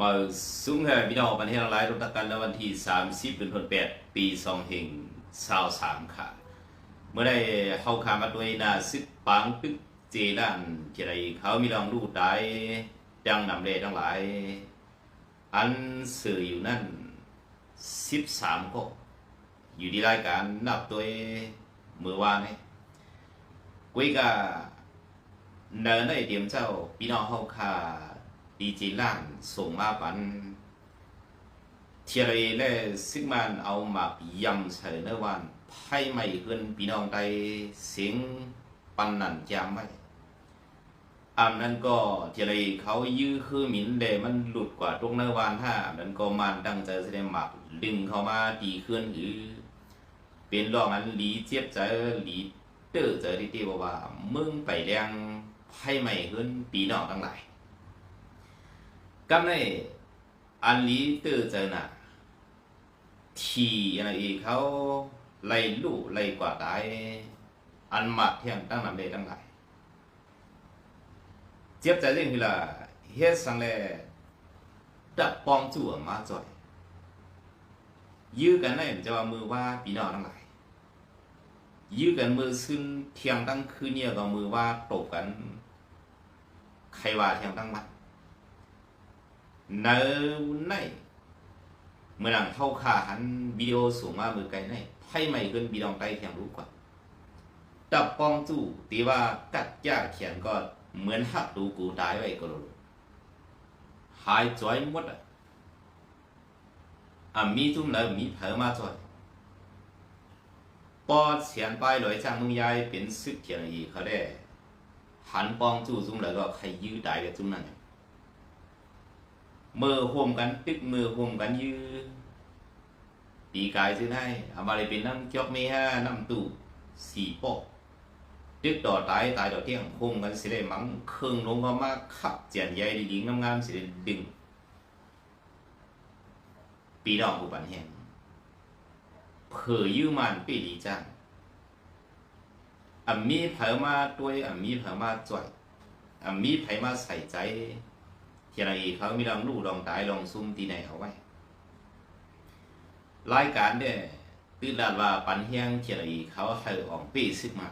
มาสูงแห่พี่น้องประเทศหลายรุ่นกันในวันที่ 30เดือนธันวาคมปี2เฮง23ค่ะ เมื่อได้เข้าคามาด้วยหนาซึกปังตึกเจด้านเจไรเขามีลองรูได้ดังนำเลทั้งหลาย อันสื่ออยู่นั่น 13ก็อยู่ที่รายการนับตัวมือวานนี่กุยกะเนินได้เตรียมเจ้าพี่น้องเข้าคา ดีจีล่างส่งมาปันเทียรีและซึ่งมันเอามาปยำใส่ในวันไพ่ไม่ขึ้นพี่น้องได้เสียงปันนันจำไว้อันนั้นก็เทียรีเขายื้อคือหมินเดมันหลุดกว่าตรงในวันถ้านั้นก็มันดังใจแสดงหมักดึงเข้ามาดีขึ้นหรือเป็นรองอันหลีเจี๊ยบใจหลีเตอร์ใจที่ที่บอกว่ามึงไปแรงไพ่ไม่ขึ้นพี่น้องทั้งหลาย 咁咧，อันนี้ตื่นเจอน่ะทีอะไรอีกเขาไล่ลู่ไล่กว่าตายอันมัดเที่ยงตั้งนำเลยตั้งหลายเจ็บใจเรื่องคือละเฮ็ดสังเลดับปองจู่มาจ่อยยื้อกันได้จะว่ามือว่าปีนองทั้งหลายยื้อกันมือซึ่งเที่ยงตั้งคืนเนี่ยก็มือว่าตกกัน ใครว่าเที่ยงตั้งวันในในเมื่อหลังเข้าขาหันวิดี โอสูงมามือไกลในไพ่ไม่ขึ้นบีดองไกลเทียงรู้กว่าดับปองจู่ตีว่ากัดยาเขียนก็เหมือนหักดูกูตายไว้ก็รู้หายจ้อยหมดอะอะมีจุ่มแล้วมีเผลอมาจ้อยปอเขียนไปลอยจางมึงยายเป็นซึกเขียนอีกเขาได้หันปองจู่จุ่มแล้วก็ใครยื้อตายกับจุ่มนั่น มือห่มกันตึกมือห่มกันยือปีกายซื้อให้อามาเลยเป็นน้ำจอกเมฮาน้ำตู่สี่ปอกตึกต่อตายตายต่อเที่ยงห่มกันสิได้มังเครื่องลงก็มาขับเจียนใหญ่ดีดีงามๆสิได้ดึง ปีดอกผู้ปันแห่งเผยยื้อมันปีดีจังอ่ำมีเผยมาด้วยอ่ำมีเผยมาจ่อยอ่ำมีเผยมาใส่ใจ ทีไรเขามีลองลู่ลองตายลองซุ่มตีไหนเขาไว้รายการเนี่ยตื่นดานว่าปันเฮียงทีไรเขาให้ออกปีซึกมา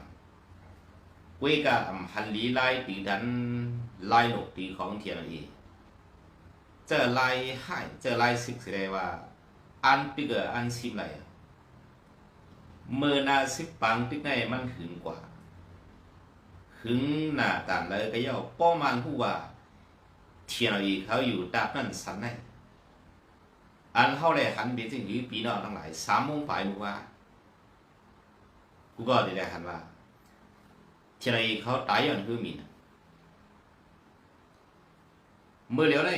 เวกาอำพันลีไล่ตีดันไล่หนกตีของทีไรเจอไล่ให้เจอไล่ซึกแสดงว่า อันตึกอันซิมไรเมื่อนาซึกปังตึกในมันหึงกว่าหึงหน้าตานเลยก็ย่อป้อมันผู้ว่า เทียนอีเขาอยู่ตาบนั่นสันในอันเขาเลยหันไปถึงยืปีน้องทั้งหลายสามโมงฝ่ายมือว่ากูก็ได้ได้หันว่าเทียนอีเขาตายย้อนคือมินเมื่อแล้วได้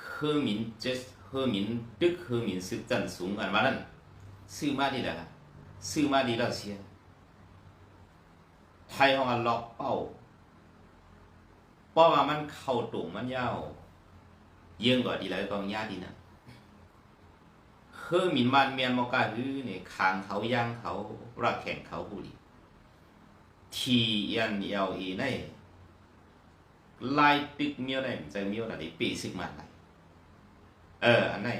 คือมินจะคือมินดึกคือมินซึกจันสูงกันมานั่นซื้อมาดีละซื้อมาดีแล้วเสียไทยของอันล็อกเป้า ราะว่ามันเข้าตุ่มมันยาวเยื่องกว่าดีแล้วก็ยาดีนะคือมินมันเมียนมอกาฮือเนี่ยคางเขาย่างเขารักแข่งเขาผู้ดีทียันเอลอีในไล่ตึกเมียวได้ใจเมียวได้ปีสิกมันไรเออ อันไหน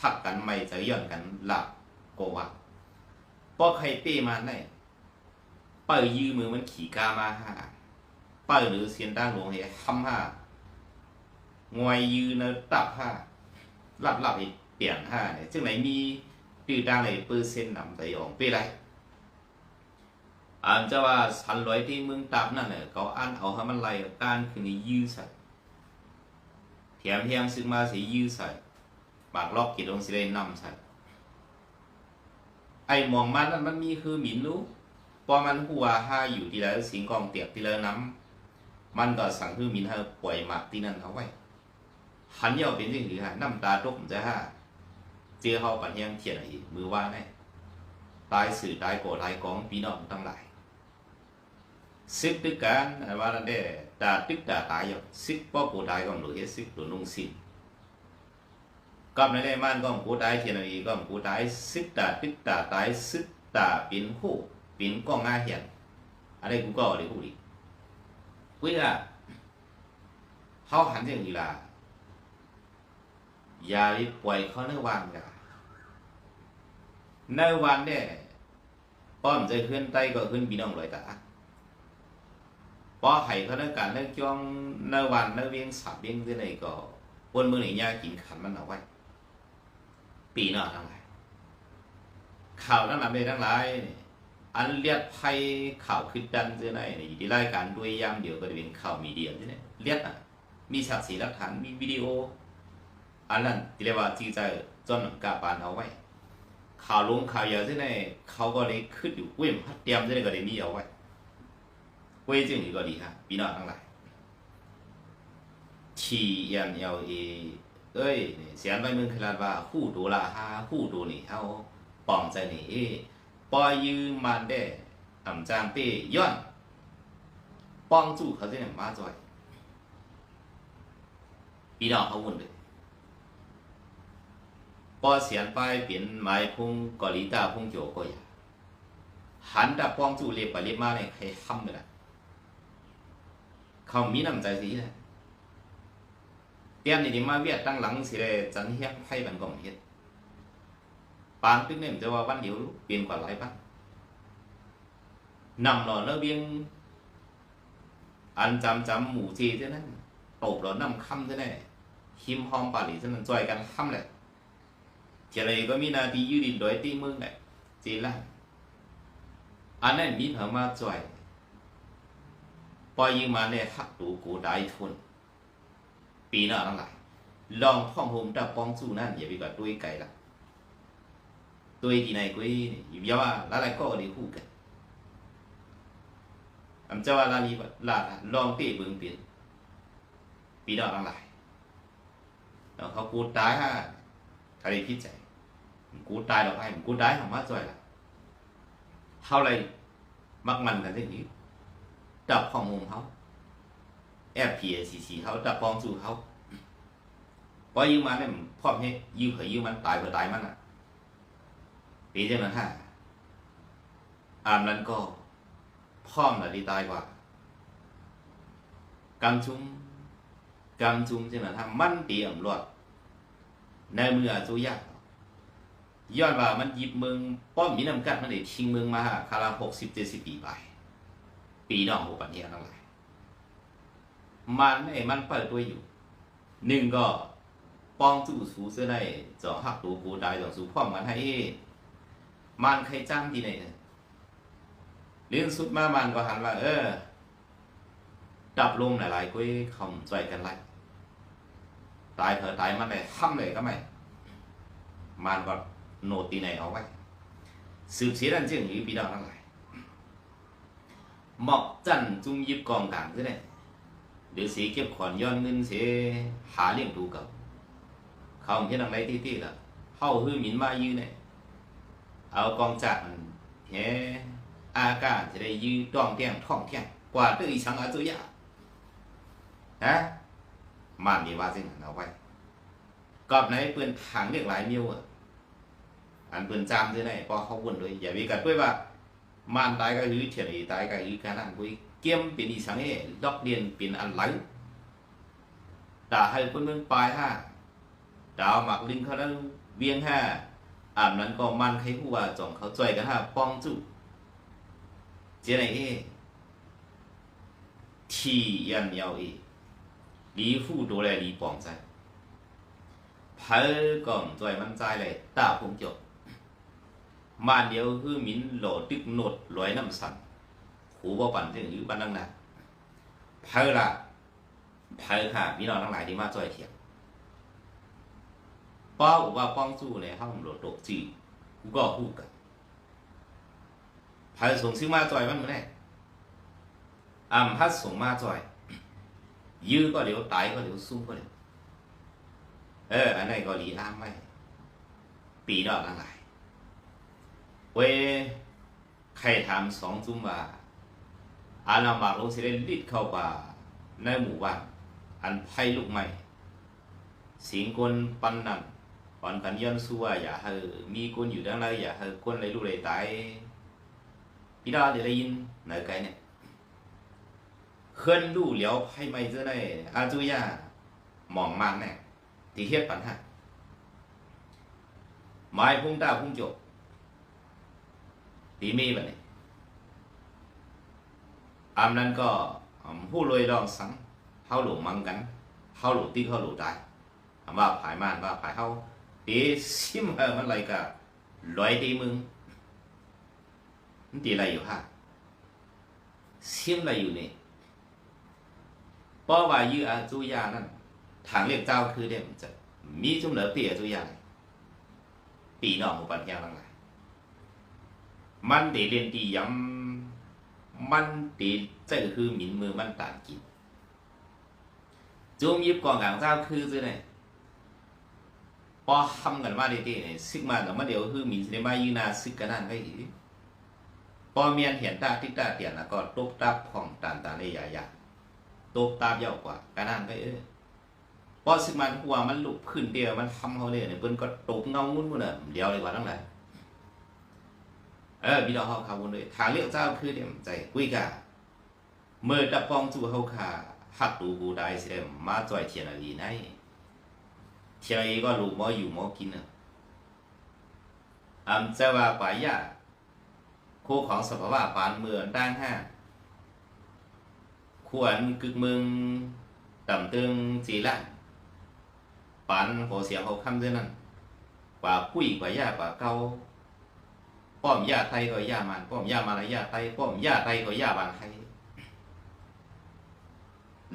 ทักกันไม่จะย้อนกันหลับโกว่าเพราะใครเปีมาไหนเปิดยืมมือมันขี่กามาห้า เปิดหรือเสียนด้านหลวงเฮทำห้างวยยืนตับห้าหลับหลับอีกเปลี่ยนห้าเนี่ยจึงไหนมีตีด้านไหนเปอร์เซ็นต์นำไปออกไปไรอ่านจะว่าสันลอยที่มึงตับนั่นเนี่ยเขาอ่านเอาให้มันไหลการคือนี่ยื้อใส่แถมเทียมซึ่งมาสียื้อใส่ปากลอกกิดองสิได้นำใส่ไอ้มองมันนั้นมันมีคือหมินรู้พอมันหัวห้าอยู่ที่แล้วสิงกองเตียบที่แล้วน้ำ มันก็สั่งคือมินให้ป่วยหมากที่นั่นเขาไว้หันเยาเป็นสิ่งที่หาน้ำตาตกจะห้าเจอเขาปัญญาเทียนอีกมือว่าแน่ตายสื่อตายโกตายกองพี่น้องทั้งหลายซึกตึกกันว่านั่นเด้ตาตึกตาตายอยู่ซึกป้อโกรธตายก็หนูเฮ็ดซึกตัวนุ่งสิ้นกับในในมันก็โกรธตายเทียนอีกก็โกรธตายซึกตาตึกตาตายซึกตาเป็นหูเป็นก้องงาเหียนอะไรกูก็อะไรกูดี quý là họ hẳn rằng là อย่าไปปล่อยเขาในวันกันในวันเนี่ยป้อมใจขึ้นใต้ก็ขึ้นพี่น้องเลยตาป้อไห้เขาในการในจ้องในวันในเวียงสับเวียงที่ไหนก็บนมือไหนยากินขันมันเอาไว้ ปีหน้าทั้งหลายข่าวทั้งหลายไม่ทั้งหลายนี่ อันเลียดไพ่ข่าวขึ้นดันที่ไหนนี่ที่รายการด้วยยามเดียวก็จะเป็นข่าวมีเดียที่ไหนเลียดอะ มีสักสีหลักฐานมีวิดีโอ อันนั้นที่เรียกว่าที่จจนกาปานเอาไว้ ข่าวลงข่าวยอะที่ไหนเขาก็เลยขึ้นอยู่เว้ยพัดเตรียมที่ไหนก็เลยมีเอาไว้เว้ยจึงนี่ก็ดีครับพี่น้องทั้งหลาย T M L A เอ้ยเสียงไปมึงขนาดว่าคู่ดูละฮาคู่ดูนี่เฮาปองใจนี่เอ้ ปอยยืมมันได้อ่ำจางเป้ย้อนป้องจู่เขาที่ไหนมาจ่อยพี่น้องเขาวุ่นเลยพอเสียนไปเปลี่ยนหมายพุ่งกอลิตาพุ่งโจก็อย่าหันดาป้องจู่เรียบไปเรียบมาเนี่ยใครห้ำเลยนะเขามีน้ำใจสิแหละเตรียมนี่มาเวียดตั้งหลังสิเลยจันเฮียบให้บันกองเฮ็ด ปางตึกเนี่ยมันจะว่าวันเดียวเปลี่ยนกว่าหลายบ้านนำหล่อแล้วเบียง อันจำจำหมู่จีเท่านั้นตบหล่อนำคำเท่านั้นหิมหอมปาหลีฉะนั้นจอยกันค่ำเลยเจริญก็มีนาทียืดดินโดยตีมึงแหละจีละอันนั้นมีเผมาจอยปล่อยยิงมาเนี่ยหักตูกูได้ทุนปีหน้าทั้งหลายลองท่องโฮมดับปองสู้นั่นอย่าไปกับด้วยไก่ละ 对的那个有要啊，拉来搞的护个。俺们叫啊，拉你拉浪费不用变，比到拉来，然后กูตายฮะใครคิดใจกูตายหรอกไอ้กูตายขอมาจ่อยละเท่าไรมักมันกันที่นี้ดับข้อมุมเขาแอบเพียสีสีเขาดับปองสู่เขาพอยืมมาเนี่ยพ่อให้ยืมเผยยืมมันตายเผยตายมันอะ ปีเดียวนั้นฮะอานนั้นก็พร้อมละดีตายกว่ากำชุม cầm chung trên là tham man tỉ ẩm luật nơi mưa chú yạc ย้อนว่ามันหยิบเมืองป้อมมีน้ำกัดมันได้ทิ้งเมืองมาคาราหกสิบเจ็ดสิบปีไป ปีน้องหกปัญญาทั้งหลายมันไอ้มันเปิดตัวอยู่ หนึ่งก็ป้องจู่สูเสื้อในจอหักตัวกูได้จอสูพร้อมกันให้ มันใครจ้างที่ไหนเรื่องสุดมามันก็หันว่า เออ ดับลมหลายๆก็คำใจกันไรตายเถอะตายมันเลยห้ำเลยก็ไม่มันก็โนตีไหนเอาไว้สืบเสียดันเจียงอยู่ปีดาวทั้งหลายหมอกจันจุงยิบกองกลางซะเนี่ยเดี๋ยวสีเก็บขอนย้อนเงินเสียหาเลี้ยงดูกับเขาเห็นอะไรที่ที่ะเข้าหื้อหมินมายืนเนี่ย เอากองจักรแห่อากาศจะได้ยืดต้องเที่ยงท่องเที่ยงกว่าตื้ออีสังอาจุยะฮะมันมีว่าสิ่งเอาไว้กอบไหนเปืนถังเรียกหลายนิ้วอะอันเปืนจามที่ไหนพอเขาวุ่นด้วยอย่าวิกัดด้วยว่ามันตายก็คือเฉยตายก็คือการนั่นคุยเกี่ยมเป็นอีสังเอดอกเดียนเป็นอันไหลด่าให้คนเมืองปลายห้าดาวหมักลิงเขาแล้วเวียงห้า อันนั้นก็มันให้ผู้ว่าจองเขาจ่อยกันฮะป้องจุเจไหนเอที่ยันยาวเอลีผู้ดูแลลีปองใจเพิ่ก่อมจ่อยมันใจเลยตาพงจบมาเดียวคือมินหลอดึกหนดลอยน้ำสันหูบ่ปั่นถึงอยู่บ้านนั่งนะเพิ่ละเพิ่ะาพี่น้องทั้งหลายที่มาจ่อยเถียง ป้าว่าป้องสู้ในห้องหลดตกจีกูก็พูดกันเพอส่งซื้อมาจอยมันเมื่อไหร่อ่ำพัดส่งมาจอย dư có liệu tại có liệu xuống có liệu ờ anh này có lý am mày bị đó là lại quê ใครถามสองจุ่มว่าอาณามากลงสิได้ลิดเข้าป่าในหมู่บ้านอันไพ่ลูกใหม่สิงคนปันนั่น ปันกันย้อนสู้ว่าอย่าให้มีคนอยู่ด้านในอย่าให้คนเลยลูกเลยตายพี่ดาเดี๋ยวได้ยินไหนไกลเนี่ย khơn đủ liều hay mày giữa này à chú ya mỏng màn này thì hết bắn hả ไม้พุ่งตาพุ่งจบตีมีบันนี้อามนั้นก็ผู้รวยลองสังเฮาหลงมังกันเฮาหลงติ๊กเฮาหลงตายว่าผายมานว่าผายเฮา ตีซิมเฮามันอะไรกะร้อยตีมึงมันตีอะไรอยู่ฮะซิมอะไรอยู่นี่เพราะว่ายื้ออาจุยานั่นทางเรียกเจ้าคือเดี๋ยวมันจะมีจุ่มเหลือเปียจุยาปีนอกหมู่ปัญญาลังไงมันเดเรียนดีย้ำมันเด这个คือหมินมือมันต่างกินจุ่มยิบกองกลางเจ้าคือจะไหน พอทำกันมาเด็ดๆเนี่ยซึกมาแต่มาเดียวคือมินสิได้มายืนาซึกกันนั่นไว้อีพอเมียนเห็นตาติตาเตียนแล้วก็ตบตาผ่องตานตาในใหญ่ๆตบตาเยาวกว่ากันนั่นไปเออพอสึกมันหัวมันลุกขึ้นเดียวมันทำเขาเลยเนี่ยเปิ้นก็ตบเงามุนมุนอะเดียวเลยว่าทั้งหลายเออพี่น้องเฮาคาวนเลยทางเรียกเจ้าคือเดี๋ยวใจกุ้ยกะเมื่อตะปองจู่เฮาคาฮัดตูกูได้เสิเดมาจ่อยเทียนอะไรไหน เทียนอะไรก็ลูมออยู่มอกินอะอันจะว่าปายาคู่ของสภาวะปานเมืองด้านห้าควรกึกเมืองต่ำตึงจีละปานโหเสียงเขาคำด้วยนั่นกว่าปุ้ยกว่ายากว่าเก่าป้อมยาไทยก็ยามันป้อมยามาลายาไทยป้อมยาไทยก็ยาบางไทย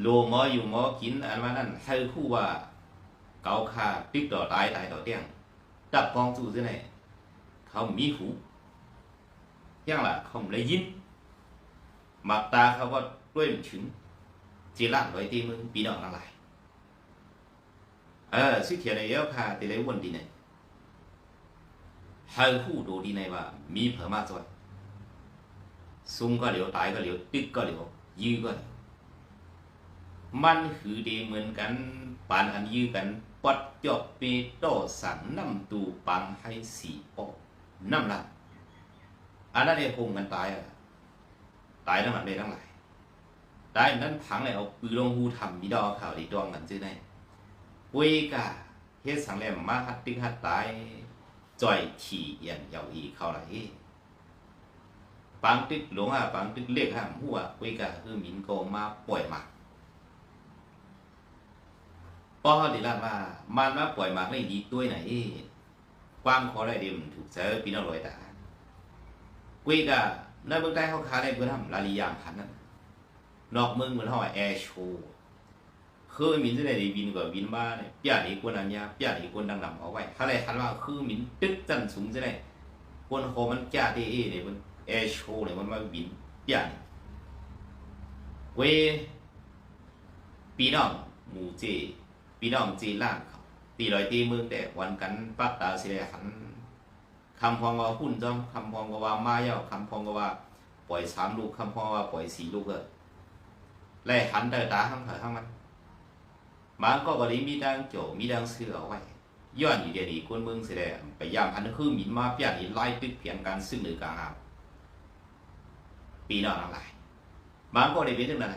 โลมออยู่หมอกินอันว่านั่นให้คู่ว่า เกาคาปิกต่อตายตายต่อเตี้ยงดับกองจู่ที่ไหนเขามีหูยังล่ะเขาไม่ได้ยินหมักตาเขาก็ด้วยมันถึงจีรังไว้ตีมึงปีนอกอะไร ờ sự kiện này yếu khá thì lấy vấn đề này hai khu đồ đi này và mi phở mà rồi sung có liệu tái có liệu tích có liệu dư có liệu มันคือดีเหมือนกันปานอันยื้อกัน ปัดจบปีโตสังน้ำตูปังให้สีปอน้ำละอันนั้นเองคงกันตายอะตายทั้งหมดเลยทั้งหลายตายนั้นพังเลยเอาปืนลงหูทำมีดอกข่าวดีดองกันซื้อได้ปุยกะเฮ็ดสังแลมมาฮัดตึกฮัดตายจ่อยขี่เอียนยาวอีเข้าไหลปังตึกหลวงอะปังตึกเล็กฮะหัวปุยกะคือหมินโกมาปล่อยหมาก ป้อดีลาว่ามันว่าปล่อยมากไม่ดีด้วยไหนความขอไรเดียมถูกเสอปีนอรอยตากุยกะในเมืองใต้เขาค้าในเมืองทำลาลียางพันนั่นนอกเมืองเหมือนเขาแอร์โชว์คือมินจะได้บินกับบินบ้าเนี่ยปียดีกวนอันยาปียดีกวนดังดัำเอาไว้ถ้าไรทันว่าคือมินตึ๊ดจันสูงจะได้คนโคมันจ้าเตเอเนี่ยมันแอร์โชว์เนี่ยมันมาบินปียดเวปีน้องมูเจ ปีน้องเจล่างตีลอยตีมืองแต่วันกันปักตาเสิเลยหันคำพองว่าหุ่นจ้องคำพองว่ามาเย้าคำพองว่าปล่อยสามลูกคำพองว่าปล่อยสี่ลูกเออไล่หันเตอตาข้างข้างมันมันก็บริมีดังโจมีดังเสือเอาไว้ย้อนอยู่เดียวนี้คนเมืองเสียแล้วพยามพันคือหมินมาเปียนี่ไล่ตึกเพียงการซึ่งหรือกางหาปีนอกทั้งหลายมันก็ได้เป็นถึงนั้น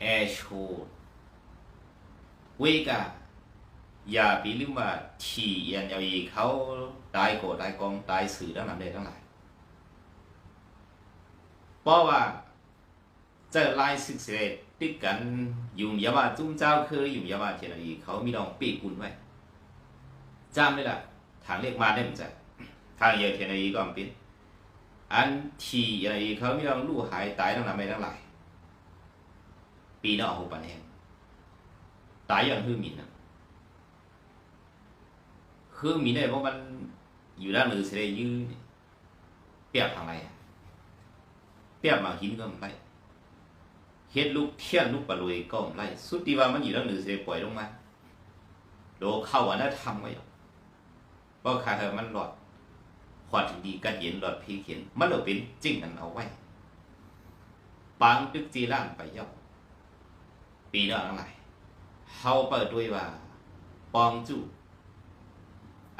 แอร์โชเวกาอย่าไปลืมว่าที่ยันยาอีเขาตายโกตายกองตายสื่อทั้งนั้นเลยทั้งหลายเพราะว่าจะไล่ศึกเสร็จติดกันยุ่มยาบาจุ้มเจ้าคือยุ่มยาบาเทนีเขามีดองปีกุนไว้จำได้ละทางเรียกมาได้เหมือนกันทางเยอเทนีก็เป็นอันทีอะไรเขามีดองลู่หายตายตั้งนานไม่ตั้งหลายปีนอกหูปันเอง ตายอย่างฮือมินนะคือมินได้เพราะมันอยู่ด้านมือเสียยื้อเปียบทางไรเปียบมาหินก็ไม่ได้เฮ็ดลูกเทียนลูกปลาลุยก็ไล่สุดที่ว่ามันอยู่แล้วหนึ่งเสียปล่อยลงมาโดเข้าอันนั้นทำไว้เพราะขาเธอมันหลอดขอดดีกันเย็นหลอดพีเขียนมันเราเป็นจริงกันเอาไว้ปางตึกจีร่างไปย่อปีนอกอะไร เฮาเปิดด้วยว่า ปองจู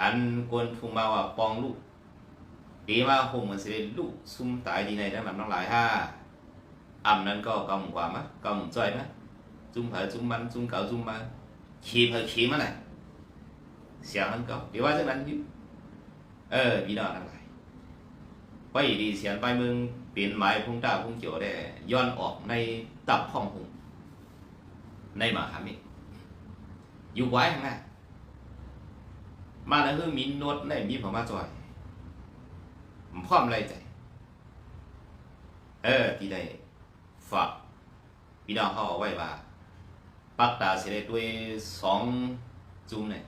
อันกวนทุงมาว่าปองลูกปีมาคงมันเสียลูกซุ่มตายดีในทั้งนั้นทั้งหลายห้า âm nên có công quả mắt công chơi mắt chúng phải chúng bắn chúng cậu chúng ba khi phải khi mà này เสียงมันก็เดี๋ยวว่าจังนั้นยู่เออพี่น้องทั้งหลายไปดีเสียงไปมึงเปลี่ยนหมายพุ่งตาพุ่งเจียวได้ย้อนออกในตับห้องหุงในมหามิ อยู่ไว้ข้างหน้ามาแล้วคือมีนวดในมีผมมาจอยพร้อมไรใจ เออ ที่ได้ฝากพี่น้องเขาเอาไว้ว่าปักตาเสียได็จด้วยสองจุ่มเนี่ย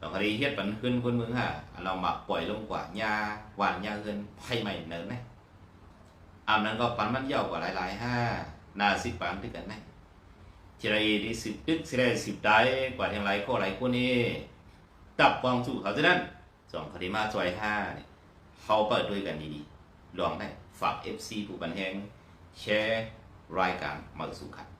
ต้องคดีเฮ็ดปันขึ้นคนเมืองฮะเรามาปล่อยลงกว่าหญ้าหวานหญ้าเกินไผ่ใหม่เนินนะอามนั้นก็ปันมันยาวกว่าหลายๆห้านาสิบปันด้วยกันนะ ทีไรที่สิบตึกสิได้สิบได้กว่าทางไรข้อไรคนนี้ตับฟองสู่เขาจะนั้นสองคดีมาจอยห้าเนี่ยเขาเปิดด้วยกันดีๆลองได้ฝากเอฟซีผู้บันแหงแชร์รายการมาสู่ครับ